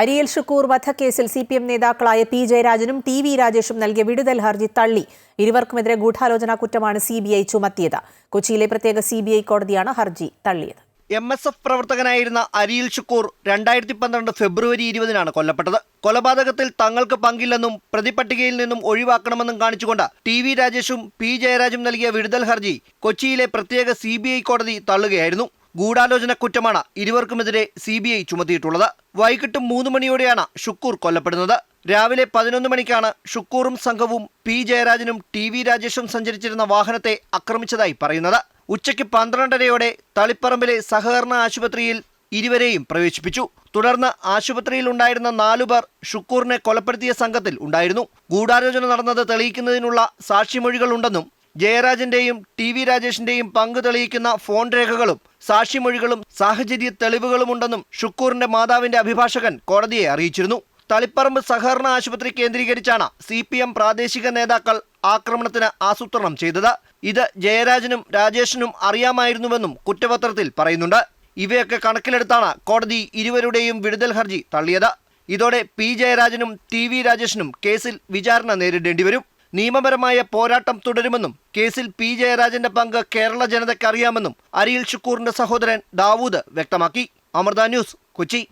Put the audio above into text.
അരിയൽ ഷുക്കൂർ വധക്കേസിൽ C P M നേതാക്കളായ P ജയരാജനും ടി വി രാജേഷും നൽകിയ വിടുതൽ ഹർജി തള്ളി. ഇരുവർക്കുമെതിരെ ഗൂഢാലോചനാ കുറ്റമാണ് സി ബി ഐ ചുമത്തിയത്. കൊച്ചിയിലെ പ്രത്യേക സി ബി ഐ കോടതിയാണ് ഹർജി തള്ളിയത്. എം എസ് എഫ് പ്രവർത്തകനായിരുന്ന അരിയിൽ ഷുക്കൂർ രണ്ടായിരത്തി പന്ത്രണ്ട് ഫെബ്രുവരി ഇരുപതിനാണ് കൊല്ലപ്പെട്ടത്. കൊലപാതകത്തിൽ തങ്ങൾക്ക് പങ്കില്ലെന്നും പ്രതിപട്ടികയിൽ നിന്നും ഒഴിവാക്കണമെന്നും കാണിച്ചുകൊണ്ട് ടി വി രാജേഷും പി ജയരാജും നൽകിയ വിടുതൽ ഹർജി കൊച്ചിയിലെ പ്രത്യേക സി കോടതി തള്ളുകയായിരുന്നു. ഗൂഢാലോചന കുറ്റമാണ് ഇരുവർക്കുമെതിരെ സി ബി ഐ ചുമത്തിയിട്ടുള്ളത്. വൈകിട്ട് മൂന്ന് മണിയോടെയാണ് ഷുക്കൂർ കൊല്ലപ്പെടുന്നത്. രാവിലെ പതിനൊന്ന് മണിക്കാണ് ഷുക്കൂറും സംഘവും പി ജയരാജനും ടി വി രാജേഷും സഞ്ചരിച്ചിരുന്ന വാഹനത്തെ ആക്രമിച്ചതായി പറയുന്നത്. ഉച്ചയ്ക്ക് പന്ത്രണ്ടരയോടെ തളിപ്പറമ്പിലെ സഹകരണ ആശുപത്രിയിൽ ഇരുവരെയും പ്രവേശിപ്പിച്ചു. തുടർന്ന് ആശുപത്രിയിൽ ഉണ്ടായിരുന്ന നാലുപേർ ഷുക്കൂറിനെ കൊലപ്പെടുത്തിയ സംഘത്തിൽ ഉണ്ടായിരുന്നു. ഗൂഢാലോചന നടന്നത് തെളിയിക്കുന്നതിനുള്ള സാക്ഷിമൊഴികളുണ്ടെന്നും ജയരാജന്റെയും ടി വി രാജേഷിന്റെയും പങ്ക് തെളിയിക്കുന്ന ഫോൺ രേഖകളും സാക്ഷിമൊഴികളും സാഹചര്യ തെളിവുകളുമുണ്ടെന്നും ഷുക്കൂറിന്റെ മാതാവിന്റെ അഭിഭാഷകൻ കോടതിയെ അറിയിച്ചിരുന്നു. തളിപ്പറമ്പ് സഹകരണ ആശുപത്രി കേന്ദ്രീകരിച്ചാണ് സി പി എം പ്രാദേശിക നേതാക്കൾ ആക്രമണത്തിന് ആസൂത്രണം ചെയ്തത്. ഇത് ജയരാജനും രാജേഷിനും അറിയാമായിരുന്നുവെന്നും കുറ്റപത്രത്തിൽ പറയുന്നുണ്ട്. ഇവയൊക്കെ കണക്കിലെടുത്താണ് കോടതി ഇരുവരുടെയും വിടുതൽ ഹർജി തള്ളിയത്. ഇതോടെ പി ജയരാജനും ടി വി രാജേഷിനും കേസിൽ വിചാരണ നേരിടേണ്ടി വരും നിയമപരമായ പോരാട്ടം തുടരുമെന്നും കേസിൽ പി. ജയരാജന്റെ പങ്ക് കേരള ജനതയ്ക്ക് അറിയാമെന്നും അരിയിൽ ഷുക്കൂറിന്റെ സഹോദരൻ ദാവൂദ് വ്യക്തമാക്കി. അമൃത ന്യൂസ് കൊച്ചി.